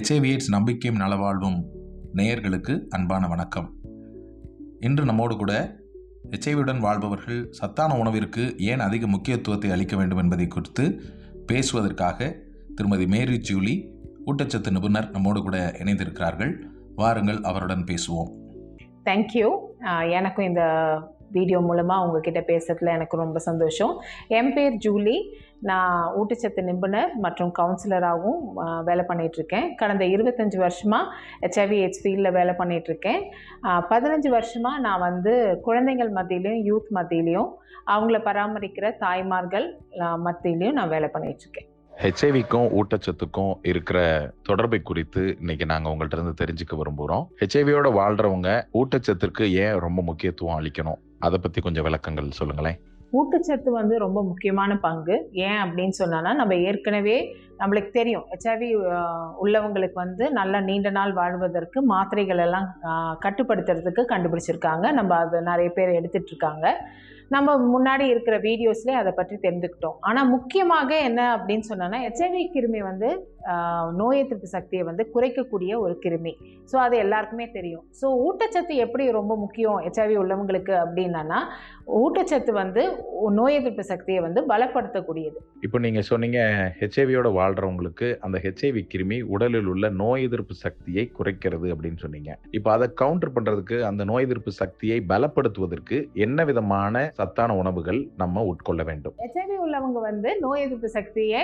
HIV AIDS நம்பிக்கையும் நலவாழ்வும் நேயர்களுக்கு அன்பான வணக்கம். இன்று நம்மோடு கூட ஹெச்ஐவியுடன் வாழ்பவர்கள் சத்தான உணவிற்கு ஏன் அதிக முக்கியத்துவத்தை அளிக்க வேண்டும் என்பதை குறித்து பேசுவதற்காக திருமதி மேரி ஜூலி ஊட்டச்சத்து நிபுணர் நம்மோடு கூட இணைந்திருக்கிறார்கள். வாருங்கள் அவருடன் பேசுவோம். தேங்க்யூ எனக்கும் இந்த வீடியோ மூலமாக உங்ககிட்ட பேசுறதுல எனக்கு ரொம்ப சந்தோஷம். என் பேர் ஜூலி. நான் ஊட்டச்சத்து நிபுணர் மற்றும் கவுன்சிலராகவும் வேலை பண்ணிகிட்ருக்கேன் கடந்த இருபத்தஞ்சி வருஷமாக ஹெச்ஐவி எய்ட்ஸ் ஃபீல்டில் வேலை பண்ணிகிட்ருக்கேன் பதினஞ்சு வருஷமாக நான் வந்து குழந்தைகள் மத்தியிலையும் யூத் மத்தியிலையும் அவங்கள பராமரிக்கிற தாய்மார்கள் மத்தியிலையும் நான் வேலை பண்ணிகிட்ருக்கேன் ஹெச்ஐவிக்கும் ஊட்டச்சத்துக்கும் இருக்கிற தொடர்பை குறித்து இன்னைக்கு நாங்கள் உங்கள்கிட்ட இருந்து தெரிஞ்சுக்க விரும்புகிறோம் ஹெச்ஐவியோட வாழ்கிறவங்க ஊட்டச்சத்திற்கு ஏன் ரொம்ப முக்கியத்துவம் அளிக்கணும்? அதை பத்தி கொஞ்சம் விளக்கங்கள் சொல்லுங்களேன். ஊட்டச்சத்து வந்து ரொம்ப முக்கியமான பங்கு. ஏன் அப்படின்னு சொன்னால் நம்ம ஏற்கனவே நம்மளுக்கு தெரியும். ஹெச்ஐவி உள்ளவங்களுக்கு வந்து நல்ல நீண்ட நாள் வாழ்வதற்கு மாத்திரைகள் எல்லாம் கட்டுப்படுத்துறதுக்கு கண்டுபிடிச்சிருக்காங்க. நம்ம அதை நிறைய பேர் எடுத்துகிட்டு இருக்காங்க நம்ம முன்னாடி இருக்கிற வீடியோஸ்லேயே அதை பற்றி தெரிஞ்சுக்கிட்டோம். ஆனால் முக்கியமாக என்ன அப்படின்னு சொன்னோன்னா ஹெச்ஐவி கிருமி வந்து நோய் எதிர்ப்பு சக்தியை வந்து குறைக்கக்கூடிய ஒரு கிருமி. ஸோ அது எல்லாருக்குமே தெரியும். ஸோ ஊட்டச்சத்து எப்படி ரொம்ப முக்கியம் ஹெச்ஐவி உள்ளவங்களுக்கு அப்படின்னா ஊட்டச்சத்து வந்து நோய் எதிர்ப்பு சக்தியை வந்து பலப்படுத்தக்கூடியது. இப்போ நீங்கள் சொன்னீங்க ஹெச்ஐவியோட வாழ்றவங்களுக்கு அந்த ஹெச்ஐவி கிருமி உடலில் உள்ள நோய் எதிர்ப்பு சக்தியை குறைக்கிறது அப்படின்னு சொன்னீங்க. இப்போ அதை கவுண்டர் பண்றதுக்கு அந்த நோய் எதிர்ப்பு சக்தியை பலப்படுத்துவதற்கு என்ன விதமான சத்தான உணவுகள் நம்ம உட்கொள்ள வேண்டும்? ஹெச்ஐவி இருக்கிறவங்க வந்து நோய் எதிர்ப்பு சக்தியை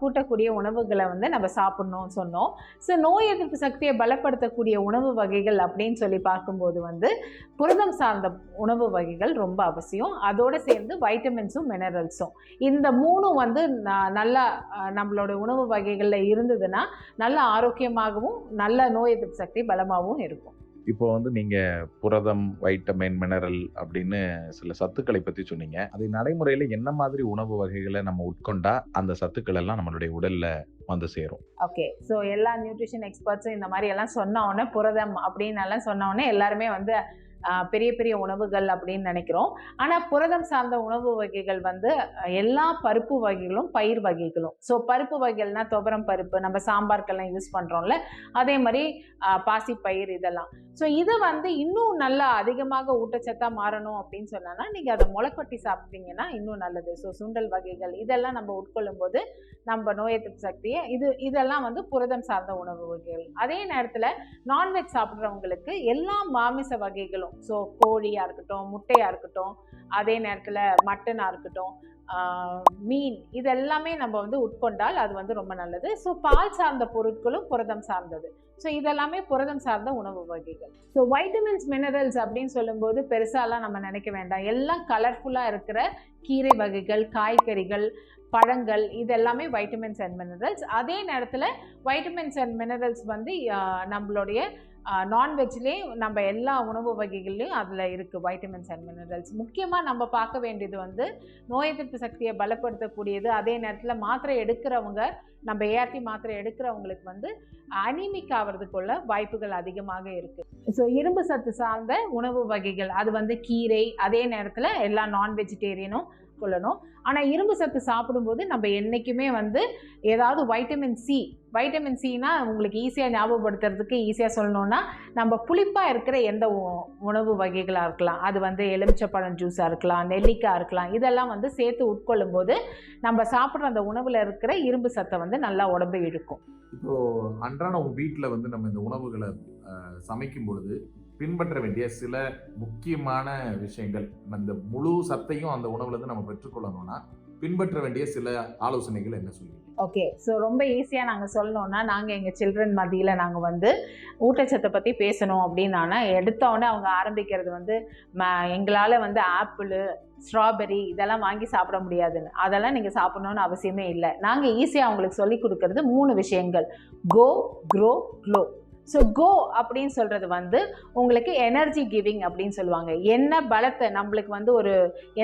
கூட்டக்கூடிய உணவுகளை வந்து நம்ம சாப்பிட்ணும்னு சொன்னோம். ஸோ நோய் எதிர்ப்பு சக்தியை பலப்படுத்தக்கூடிய உணவு வகைகள் அப்படின்னு சொல்லி பார்க்கும்போது வந்து புரதம் சார்ந்த உணவு வகைகள் ரொம்ப அவசியம். அதோடு சேர்ந்து வைட்டமின்ஸும் மினரல்ஸும் இந்த மூணும் வந்து நல்லா நம்மளோட உணவு வகைகளில் இருந்ததுன்னா நல்ல ஆரோக்கியமாகவும் நல்ல நோய் எதிர்ப்பு சக்தி பலமாகவும் இருக்கும். இப்போ வந்து நீங்க புரதம் வைட்டமின் மினரல் அப்படின்னு சில சத்துக்களை பத்தி சொன்னீங்க. அது நடைமுறையில என்ன மாதிரி உணவு வகைகளை நம்ம உட்கொண்டா அந்த சத்துக்கள் எல்லாம் நம்மளுடைய உடல்ல வந்து சேரும்? ஓகே. ஸோ எல்லா நியூட்ரிஷன் எக்ஸ்பர்ட்ஸும் இந்த மாதிரி எல்லாம் சொன்ன உடனே புரதம் அப்படின்னு எல்லாம் சொன்ன உடனே எல்லாருமே வந்து பெரிய பெரிய உணவுகள் அப்படின்னு நினைக்கிறோம். ஆனால் புரதம் சார்ந்த உணவு வகைகள் வந்து எல்லா பருப்பு வகைகளும் பயிர் வகைகளும். ஸோ பருப்பு வகைகள்னா துவரம் பருப்பு நம்ம சாம்பார்க்கெல்லாம் யூஸ் பண்ணுறோம்ல அதே மாதிரி பாசி பாசிப்பயிர் இதெல்லாம். ஸோ இது வந்து இன்னும் நல்லா அதிகமாக ஊட்டச்சத்தாக மாறணும் அப்படின்னு சொன்னோன்னா நீங்கள் அதை முளைக்கொட்டி சாப்பிட்டீங்கன்னா இன்னும் நல்லது. ஸோ சுண்டல் வகைகள் இதெல்லாம் நம்ம உட்கொள்ளும் போது நம்ம நோய் எதிர்ப்பு சக்தியை இது இதெல்லாம் வந்து புரதம் சார்ந்த உணவு வகைகள். அதே நேரத்தில் நான்வெஜ் சாப்பிட்றவங்களுக்கு எல்லா மாமிச வகைகளும் ஸோ கோழியாக இருக்கட்டும் முட்டையாக இருக்கட்டும் அதே நேரத்தில் மட்டனாக இருக்கட்டும் மீன் இதெல்லாமே நம்ம வந்து உட்கொண்டால் அது வந்து ரொம்ப நல்லது. ஸோ பால் சார்ந்த பொருட்களும் புரதம் சார்ந்தது. ஸோ இதெல்லாமே புரதம் சார்ந்த உணவு வகைகள். ஸோ வைட்டமின்ஸ் மினரல்ஸ் அப்படின்னு சொல்லும்போது பெருசாலாம் நம்ம நினைக்க வேண்டாம். எல்லாம் கலர்ஃபுல்லாக இருக்கிற கீரை வகைகள் காய்கறிகள் பழங்கள் இது எல்லாமே வைட்டமின்ஸ் அண்ட் மினரல்ஸ் அதே நேரத்தில் வைட்டமின்ஸ் அண்ட் மினரல்ஸ் வந்து நம்மளுடைய நான்வெஜ்லேயே நம்ம எல்லா உணவு வகைகள்லையும் அதில் இருக்குது வைட்டமின்ஸ் அண்ட் மினரல்ஸ் முக்கியமாக நம்ம பார்க்க வேண்டியது வந்து நோய் எதிர்ப்பு சக்தியை பலப்படுத்தக்கூடியது. அதே நேரத்தில் மாத்திரை எடுக்கிறவங்க நம்ம ஏஆர்டி மாத்திரை எடுக்கிறவங்களுக்கு வந்து அனிமிக் ஆகிறதுக்குள்ள வாய்ப்புகள் அதிகமாக இருக்குது ஸோ இரும்பு சத்து சார்ந்த உணவு வகைகள் அது வந்து கீரை அதே நேரத்தில் எல்லா நான் வெஜிடேரியனும் கொள்ளணும். ஆனால் இரும்பு சத்து சாப்பிடும்போது நம்ம என்றைக்குமே வந்து ஏதாவது வைட்டமின் சி வைட்டமின் சினா உங்களுக்கு ஈஸியாக ஞாபகப்படுத்துறதுக்கு ஈஸியாக சொல்லணும்னா நம்ம புளிப்பாக இருக்கிற எந்த உ- உணவு வகைகளாக இருக்கலாம். அது வந்து எலுமிச்சப்பழம் ஜூஸாக இருக்கலாம் நெல்லிக்காய் இருக்கலாம். இதெல்லாம் வந்து சேர்த்து உட்கொள்ளும் போது நம்ம சாப்பிட்ற அந்த உணவில் இருக்கிற இரும்பு சத்தை வந்து நல்லா உடம்பு இழுக்கும். இப்போ அன்றாடம் வீட்டில் வந்து நம்ம இந்த உணவுகளை சமைக்கும் பொழுது பின்பற்ற வேண்டிய சில முக்கியமான விஷயங்கள் அந்த முழு சத்தையும் அந்த உணவுலேருந்து நம்ம பெற்றுக்கொள்ளணும்னா பின்பற்ற வேண்டிய சில ஆலோசனைகள் என்ன சொல்லுவீங்க? ஓகே ஸோ ரொம்ப ஈஸியாக நாங்கள் சொல்லணும்னா நாங்கள் எங்கள் சில்ட்ரன் மத்தியில் நாங்கள் வந்து ஊட்டச்சத்தை பற்றி பேசணும் அப்படின்னா எடுத்தோடனே அவங்க ஆரம்பிக்கிறது வந்து எங்களால் வந்து ஆப்பிள் ஸ்ட்ராபெரி இதெல்லாம் வாங்கி சாப்பிட முடியாதுன்னு. அதெல்லாம் நீங்கள் சாப்பிடணும்னு அவசியமே இல்லை. நாங்கள் ஈஸியாக அவங்களுக்கு சொல்லி கொடுக்கறது மூணு விஷயங்கள். Go grow glow so go அப்படின்னு சொல்கிறது வந்து உங்களுக்கு எனர்ஜி கிவிங் அப்படின்னு சொல்லுவாங்க. என்ன பலத்தை நம்மளுக்கு வந்து ஒரு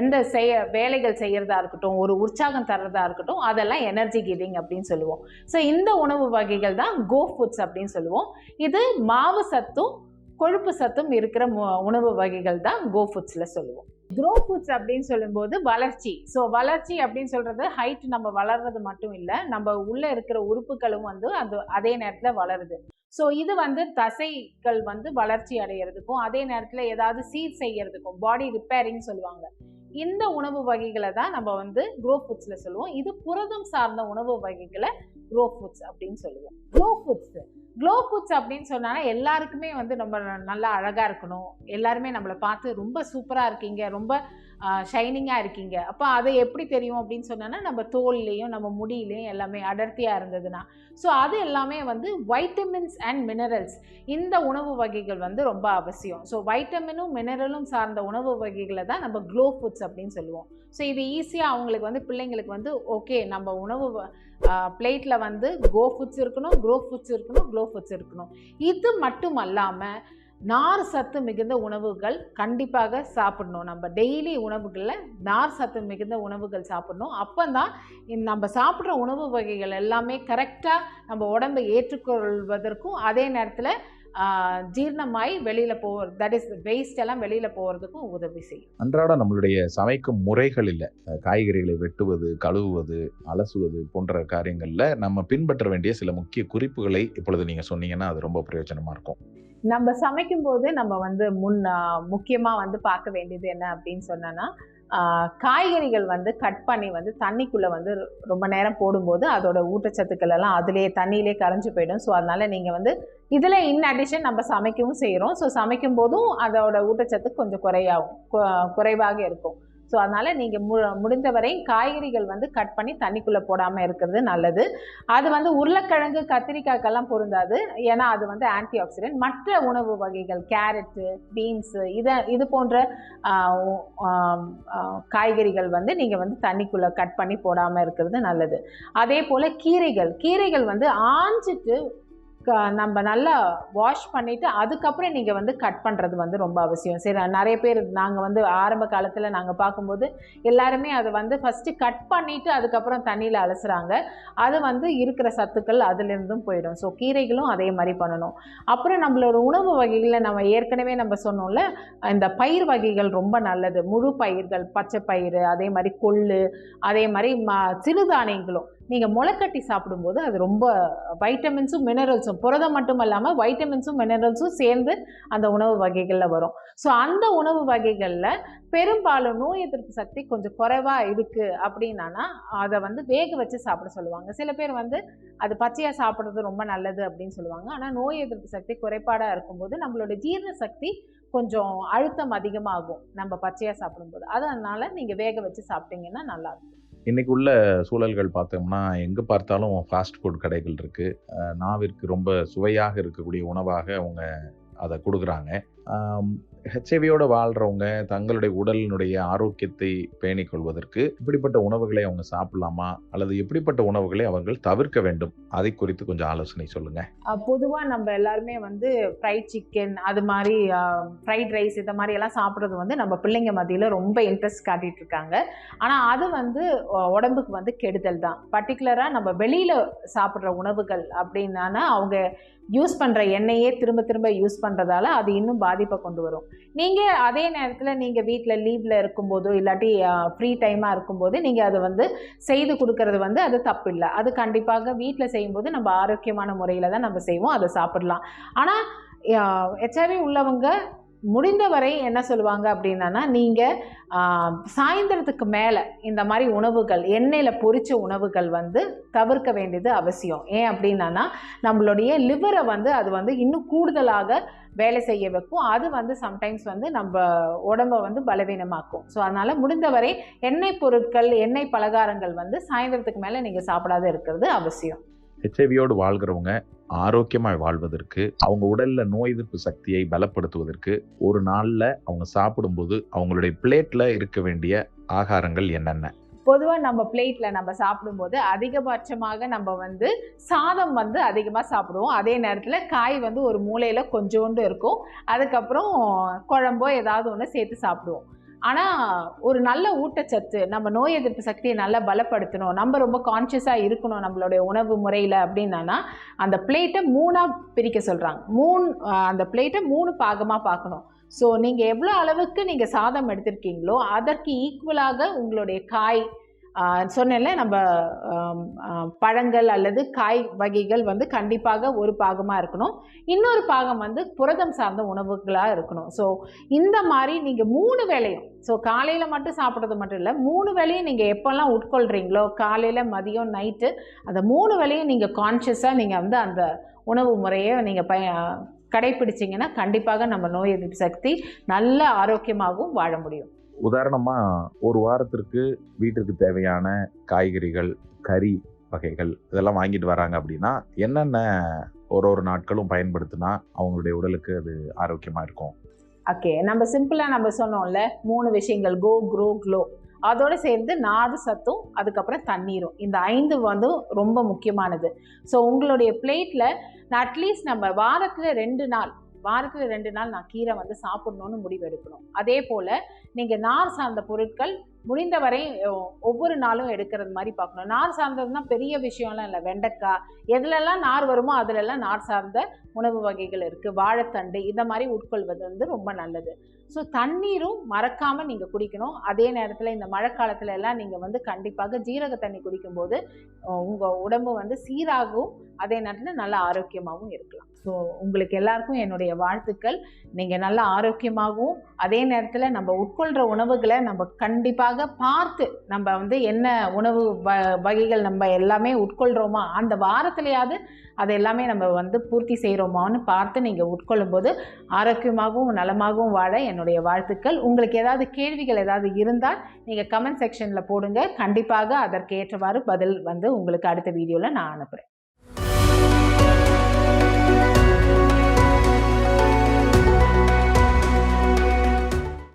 எந்த செய்ய வேலைகள் செய்கிறதா இருக்கட்டும் ஒரு உற்சாகம் தர்றதா இருக்கட்டும் அதெல்லாம் எனர்ஜி கிவிங் அப்படின்னு சொல்லுவோம். ஸோ இந்த உணவு வகைகள் தான் கோ ஃபுட்ஸ் அப்படின்னு சொல்லுவோம். இது மாவு சத்தும் கொழுப்பு சத்தும் இருக்கிற உணவு வகைகள் தான் கோ ஃபுட்ஸில் சொல்லுவோம். க்ரோ ஃபுட்ஸ் அப்படின்னு சொல்லும்போது வளர்ச்சி. ஸோ வளர்ச்சி அப்படின்னு சொல்கிறது ஹைட் நம்ம வளர்றது மட்டும் இல்லை நம்ம உள்ளே இருக்கிற உறுப்புகளும் வந்து அது அதே நேரத்தில் வளருது. ஸோ இது வந்து தசைகள் வந்து வளர்ச்சி அடையிறதுக்கும் அதே நேரத்தில் ஏதாவது சீர் செய்யறதுக்கும் பாடி ரிப்பேரிங் சொல்லுவாங்க. இந்த உணவு வகைகளை தான் நம்ம வந்து க்ரோ ஃபுட்ஸில் சொல்லுவோம். இது புரதம் சார்ந்த உணவு வகைகளை க்ரோ ஃபுட்ஸ் அப்படின்னு சொல்லுவோம். க்ளோ ஃபுட்ஸ் க்ளோ ஃபுட்ஸ் அப்படின்னு சொன்னால் எல்லாருக்குமே வந்து நம்ம நல்லா அழகாக இருக்கணும். எல்லாருமே நம்மளை பார்த்து ரொம்ப சூப்பராக இருக்கீங்க. ரொம்ப ஷைனிங்காக இருக்கீங்க. அப்போ அதை எப்படி தெரியும் அப்படின்னு சொன்னோன்னா நம்ம தோல்லையும் நம்ம முடியிலையும் எல்லாமே அடர்த்தியாக இருந்ததுன்னா. ஸோ அது எல்லாமே வந்து வைட்டமின்ஸ் அண்ட் மினரல்ஸ் இந்த உணவு வகைகள் வந்து ரொம்ப அவசியம். ஸோ வைட்டமினும் மினரலும் சார்ந்த உணவு வகைகளை தான் நம்ம க்ளோ ஃபுட்ஸ் அப்படின்னு சொல்லுவோம். ஸோ இது ஈஸியாக அவங்களுக்கு வந்து பிள்ளைங்களுக்கு வந்து ஓகே நம்ம உணவு பிளேட்டில் வந்து கோ ஃபுட்ஸ் இருக்கணும் க்ரோ ஃபுட்ஸ் இருக்கணும் க்ளோ ஃபுட்ஸ் இருக்கணும். இது மட்டும் அல்லாமல் நார் சத்து மிகுந்த உணவுகள் கண்டிப்பாக சாப்பிடணும். நம்ம டெய்லி உணவுகளில் நார் சத்து மிகுந்த உணவுகள் சாப்பிடணும். அப்போ தான் நம்ம சாப்பிட்ற உணவு வகைகள் எல்லாமே கரெக்டாக நம்ம உடம்பை ஏற்றுக்கொள்வதற்கும் அதே நேரத்தில் ஜீர்ணமாய் வெளியில் போகிற தட் இஸ் வேஸ்ட் எல்லாம் வெளியில் போகிறதுக்கும் உதவி செய்யும். அன்றாட நம்மளுடைய சமைக்கும் முறைகள் இல்லை. காய்கறிகளை வெட்டுவது கழுவுவது அலசுவது போன்ற காரியங்களில் நம்ம பின்பற்ற வேண்டிய சில முக்கிய குறிப்புகளை இப்பொழுது நீங்கள் சொன்னீங்கன்னா அது ரொம்ப பிரயோஜனமாக இருக்கும். நம்ம சமைக்கும்போது நம்ம வந்து முன் முக்கியமாக வந்து பார்க்க வேண்டியது என்ன அப்படின்னு சொன்னோன்னா காய்கறிகள் வந்து கட் பண்ணி வந்து தண்ணிக்குள்ளே வந்து ரொம்ப நேரம் போடும்போது அதோட ஊட்டச்சத்துக்கள் எல்லாம் அதிலே தண்ணியிலே கரைஞ்சு போயிடும். ஸோ அதனால் நீங்கள் வந்து இதில் இன் அடிஷன் நம்ம சமைக்கவும் செய்கிறோம் ஸோ சமைக்கும் போதும் அதோட ஊட்டச்சத்து கொஞ்சம் குறையாகும் குறைவாக இருக்கும். ஸோ அதனால் நீங்கள் மு முடிந்தவரை காய்கறிகள் வந்து கட் பண்ணி தண்ணிக்குள்ளே போடாமல் இருக்கிறது நல்லது. அது வந்து உருளைக்கிழங்கு கத்திரிக்காய்க்கெல்லாம் பொருந்தாது. ஏன்னா அது வந்து ஆன்டி ஆக்சிடென்ட் மற்ற உணவு வகைகள் கேரட்டு பீன்ஸு இதை இது போன்ற காய்கறிகள் வந்து நீங்கள் வந்து தண்ணிக்குள்ளே கட் பண்ணி போடாமல் இருக்கிறது நல்லது. அதே போல் கீரைகள். கீரைகள் வந்து ஆஞ்சிட்டு நம்ம நல்லா வாஷ் பண்ணிவிட்டு அதுக்கப்புறம் நீங்கள் வந்து கட் பண்ணுறது வந்து ரொம்ப அவசியம். சரி நிறைய பேர் நாங்கள் வந்து ஆரம்ப காலத்தில் நாங்கள் பார்க்கும்போது எல்லாருமே அதை வந்து ஃபஸ்ட்டு கட் பண்ணிவிட்டு அதுக்கப்புறம் தண்ணியில் அலசுகிறாங்க அது வந்து இருக்கிற சத்துக்கள் அதுலேருந்தும் போயிடும். ஸோ கீரைகளும் அதே மாதிரி பண்ணணும். அப்புறம் நம்மளோட உணவு வகைகளில் நம்ம ஏற்கனவே நம்ம சொன்னோம்ல இந்த பயிர் வகைகள் ரொம்ப நல்லது. முழு பயிர்கள் பச்சை பயிறு அதே மாதிரி கொள்ளு அதே மாதிரி ம சிறுதானியங்களும். நீங்கள் முளைக்கட்டி சாப்பிடும்போது அது ரொம்ப வைட்டமின்ஸும் மினரல்ஸும் புரதம் மட்டும் இல்லாமல் வைட்டமின்ஸும் மினரல்ஸும் சேர்ந்து அந்த உணவு வகைகளில் வரும். ஸோ அந்த உணவு வகைகளில் பெரும்பாலும் நோய் எதிர்ப்பு சக்தி கொஞ்சம் குறைவாக இருக்குது அப்படின்னா அதை வந்து வேக வச்சு சாப்பிட சொல்லுவாங்க. சில பேர் வந்து அது பச்சையாக சாப்பிட்றது ரொம்ப நல்லது அப்படின்னு சொல்லுவாங்க. ஆனால் நோய் எதிர்ப்பு சக்தி குறைபாடாக இருக்கும்போது நம்மளோட ஜீரண சக்தி கொஞ்சம் அழுத்தம் அதிகமாகும். நம்ம பச்சையாக சாப்பிடும்போது. அதனால் நீங்கள் வேக வச்சு சாப்பிட்டீங்கன்னா நல்லாயிருக்கும் இன்றைக்கி உள்ள சூழல்கள் பார்த்தோம்னா எங்கே பார்த்தாலும் ஃபாஸ்ட் ஃபுட் கடைகள் இருக்குது நாவிற்கு ரொம்ப சுவையாக இருக்கக்கூடிய உணவாக அவங்க அதை கொடுக்குறாங்க. ஹெச்ஐவியோட வாழ்கிறவங்க தங்களுடைய உடலினுடைய ஆரோக்கியத்தை பேணிக் கொள்வதற்கு இப்படிப்பட்ட உணவுகளை அவங்க சாப்பிடலாமா? அல்லது எப்படிப்பட்ட உணவுகளை அவர்கள் தவிர்க்க வேண்டும்? அதை குறித்து கொஞ்சம் ஆலோசனை சொல்லுங்க. பொதுவாக நம்ம எல்லாருமே வந்து ஃப்ரைட் சிக்கன் அது மாதிரி ஃப்ரைட் ரைஸ் இந்த மாதிரி எல்லாம் சாப்பிட்றது வந்து நம்ம பிள்ளைங்க மத்தியில் ரொம்ப இன்ட்ரெஸ்ட் காட்டிட்டு இருக்காங்க. ஆனால் அது வந்து உடம்புக்கு வந்து கெடுதல் தான். பர்டிகுலராக நம்ம வெளியில் சாப்பிட்ற உணவுகள் அப்படின்னா அவங்க யூஸ் பண்ணுற எண்ணெயே திரும்ப திரும்ப யூஸ் பண்ணுறதால அது இன்னும் பாதிப்பை கொண்டு வரும். நீங்கள் அதே நேரத்தில் நீங்கள் வீட்டில் லீவில் இருக்கும்போதோ இல்லாட்டி ஃப்ரீ டைமாக இருக்கும்போது நீங்கள் அதை வந்து செய்து கொடுக்கறது வந்து அது தப்பு இல்லை அது கண்டிப்பாக வீட்டில் செய்யும்போது நம்ம ஆரோக்கியமான முறையில் தான் நம்ம செய்வோம் அதை சாப்பிடலாம். ஆனால் ஹெச்ஐவி உள்ளவங்க முடிந்தவரை என்ன சொல்லுவாங்க அப்படின்னா நீங்கள் சாயந்தரத்துக்கு மேலே இந்த மாதிரி உணவுகள் எண்ணெயில் பொறித்த உணவுகள் வந்து தவிர்க்க வேண்டியது அவசியம். ஏன் அப்படின்னா நம்மளுடைய லிவரை வந்து அது வந்து இன்னும் கூடுதலாக வேலை செய்ய வைக்கும். அது வந்து சம்டைம்ஸ் வந்து நம்ம உடம்பை வந்து பலவீனமாக்கும். ஸோ அதனால் முடிந்தவரை எண்ணெய் பொருட்கள் எண்ணெய் பலகாரங்கள் வந்து சாயந்தரத்துக்கு மேலே நீங்கள் சாப்பிடாத இருக்கிறது அவசியம். ஹெச்ஐவியோடு வாழ்கிறவங்க ஆரோக்கியமாய் வாழ்வதற்கு அவங்க உடல்ல நோய் எதிர்ப்பு சக்தியை பலப்படுத்துவதற்கு ஒரு நாள்ல அவங்க சாப்பிடும்போது அவங்களுடைய பிளேட்ல இருக்க வேண்டிய ஆகாரங்கள் என்னென்ன? பொதுவாக நம்ம பிளேட்டில் நம்ம சாப்பிடும்போது அதிகபட்சமாக நம்ம வந்து சாதம் வந்து அதிகமாக சாப்பிடுவோம். அதே நேரத்தில் காய் வந்து ஒரு மூலையில் கொஞ்சோண்டு இருக்கும். அதுக்கப்புறம் குழம்போ ஏதாவது ஒன்று சேர்த்து சாப்பிடுவோம். ஆனால் ஒரு நல்ல ஊட்டச்சத்து நம்ம நோய் எதிர்ப்பு சக்தியை நல்லா பலப்படுத்தணும் நம்ம ரொம்ப கான்ஷியஸாக இருக்கணும் நம்மளுடைய உணவு முறையில் அப்படின்னா அந்த பிளேட்டை மூணாக பிரிக்க சொல்கிறாங்க மூணு அந்த பிளேட்டை மூணு பாகமாக பார்க்கணும். ஸோ நீங்கள் எவ்வளோ அளவுக்கு நீங்கள் சாதம் எடுத்திருக்கீங்களோ அதற்கு ஈக்குவலாக உங்களுடைய காய் சொன்னேன்ல நம்ம பழங்கள் அல்லது காய் வகைகள் வந்து கண்டிப்பாக ஒரு பாகமாக இருக்கணும். இன்னொரு பாகம் வந்து புரதம் சார்ந்த உணவுகளாக இருக்கணும். ஸோ இந்த மாதிரி நீங்கள் மூணு வேளையும் ஸோ காலையில் மட்டும் சாப்பிட்றது மட்டும் இல்லை மூணு வேலையும் நீங்கள் எப்போல்லாம் உட்கொள்கிறீங்களோ காலையில் மதியம் நைட்டு அந்த மூணு வேளையும் நீங்கள் கான்ஷியஸாக நீங்கள் வந்து அந்த உணவு முறையை நீங்கள் பய கடைப்பிடிச்சிங்கன்னா கண்டிப்பாக நம்ம நோய் எதிர்ப்பு சக்தி நல்ல ஆரோக்கியமாகவும் வாழ முடியும். உதாரணமாக ஒரு வாரத்திற்கு வீட்டிற்கு தேவையான காய்கறிகள் கறி வகைகள் இதெல்லாம் வாங்கிட்டு வராங்க அப்படின்னா என்னென்ன ஒரு ஒரு நாட்களும் பயன்படுத்தினா அவங்களுடைய உடலுக்கு அது ஆரோக்கியமாக இருக்கும்? ஓகே நம்ம சிம்பிளாக நம்ம சொன்னோம்ல மூணு விஷயங்கள் கோ க்ரோ க்ளோ. அதோடு சேர்ந்து நாது சத்தும் அதுக்கப்புறம் தண்ணீரும். இந்த ஐந்து வந்து ரொம்ப முக்கியமானது. ஸோ உங்களுடைய பிளேட்டில் அட்லீஸ்ட் நம்ம வாரத்தில் ரெண்டு நாள் வாரத்தில் ரெண்டு நாள் நான் கீரை வந்து சாப்பிடணும்னு முடிவெடுக்கணும். அதே போல் நீங்கள் நார் சார்ந்த பொருட்கள் முடிந்தவரை ஒவ்வொரு நாளும் எடுக்கிறது மாதிரி பார்க்கணும். நார் சார்ந்ததுன்னா பெரிய விஷயம்லாம் இல்லை. வெண்டைக்காய் எதுலெல்லாம் நார் வருமோ அதுலெல்லாம் நார் சார்ந்த உணவு வகைகள் இருக்குது வாழைத்தண்டு இந்த மாதிரி உட்கொள்வது வந்து ரொம்ப நல்லது. ஸோ தண்ணீரும் மறக்காமல் நீங்கள் குடிக்கணும். அதே நேரத்தில் இந்த மழை காலத்துல எல்லாம் நீங்கள் வந்து கண்டிப்பாக ஜீரக தண்ணி குடிக்கும்போது உங்கள் உடம்பு வந்து சீராகவும் அதே நேரத்தில் நல்ல ஆரோக்கியமாகவும் இருக்கலாம். ஸோ உங்களுக்கு எல்லாருக்கும் என்னுடைய வாழ்த்துக்கள். நீங்கள் நல்ல ஆரோக்கியமாகவும் அதே நேரத்தில் நம்ம உட்கொள்கிற உணவுகளை நம்ம கண்டிப்பாக பார்த்து நம்ம வந்து என்ன உணவு வ வகைகள் நம்ம எல்லாமே உட்கொள்கிறோமா அந்த வாரத்துலையாவது அது எல்லாமே நம்ம வந்து பூர்த்தி செய்கிறோமான்னு பார்த்து நீங்கள் உட்கொள்ளும்போது ஆரோக்கியமாகவும் நலமாகவும் வாழ என்னுடைய வாழ்த்துக்கள். உங்களுக்கு ஏதாவது கேள்விகள் ஏதாவது இருந்தால் நீங்கள் கமெண்ட் செக்ஷனில் போடுங்க. கண்டிப்பாக அதற்கு ஏற்றவாறு பதில் வந்து உங்களுக்கு அடுத்த வீடியோவில் நான் அனுப்புகிறேன்